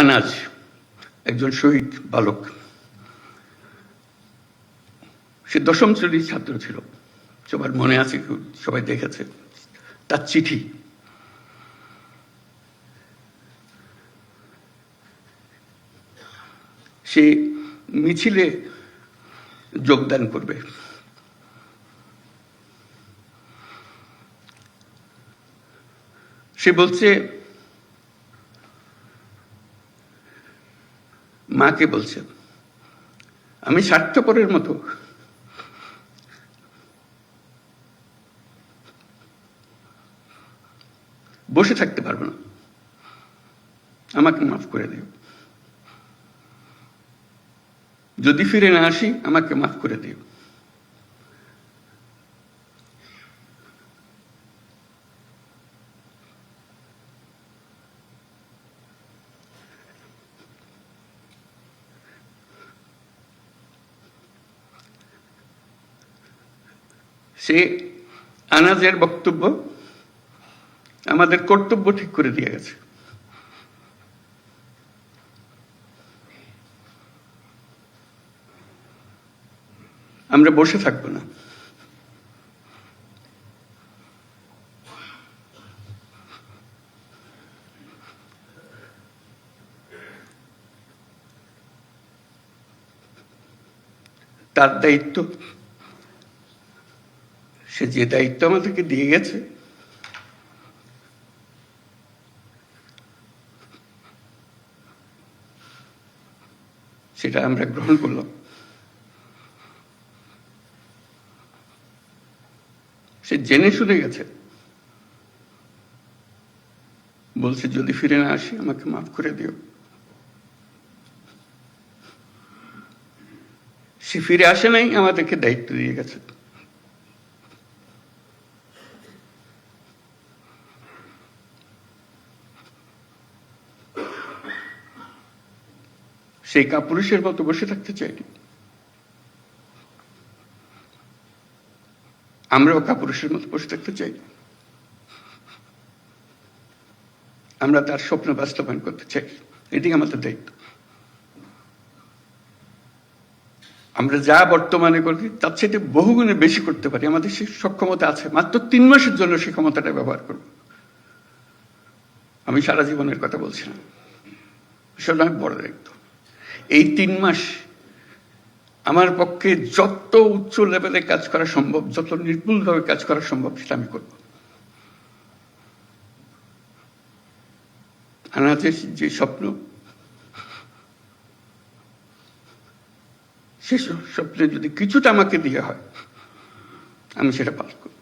আনাজ, একজন শহীদ বালক। সে দশম শ্রেণির ছাত্র ছিল। সবার মনে আছে, সবাই দেখেছে। তার চিঠি। সে মিছিলে যোগদান করবে। সে বলছে মাকে বলছেন আমি স্বার্থপরের মতো। বসে থাকতে পারব না। আমাকে মাফ করে দিও। যদি ফিরে না আসি, আমাকে মাফ করে দিও। সে আনাজের বক্তব্য আমাদের কর্তব্য ঠিক করে দিয়ে গেছে। আমরা বসে থাকব না। তার দায়িত্ব সে যে দায়িত্ব আমাদেরকে দিয়ে গেছে, সেটা আমরা গ্রহণ করলাম। সে জেনে শুনে গেছে। বলছে, যদি ফিরে না আসি, আমাকে মাফ করে দিও। সে ফিরে আসে নাই, আমাদেরকে দায়িত্ব দিয়ে গেছে। সেই কাপুরুষের মতো বসে থাকতে চাইনি আমরাও কাপুরুষের মতো বসে থাকতে চাই আমরা তার স্বপ্ন বাস্তবায়ন করতে চাই এটি আমাদের দায়িত্ব। আমরা যা বর্তমানে করি, তার সাথে বহুগুণে বেশি করতে পারি। আমাদের সে সক্ষমতা আছে। মাত্র তিন মাসের জন্য সেই ক্ষমতাটা ব্যবহার করব। আমি সারা জীবনের কথা বলছি না আসলে আমি বড় দায়িত্ব। এই তিন মাস আমার পক্ষে যত উচ্চ লেভেলে কাজ করা সম্ভব, যত নির্ভুলভাবে কাজ করা সম্ভব, সেটা আমি করব। আনাজের যে স্বপ্ন, সে স্বপ্নে যদি কিছুটা আমাকে দিয়ে হয়, আমি সেটা পালন করব।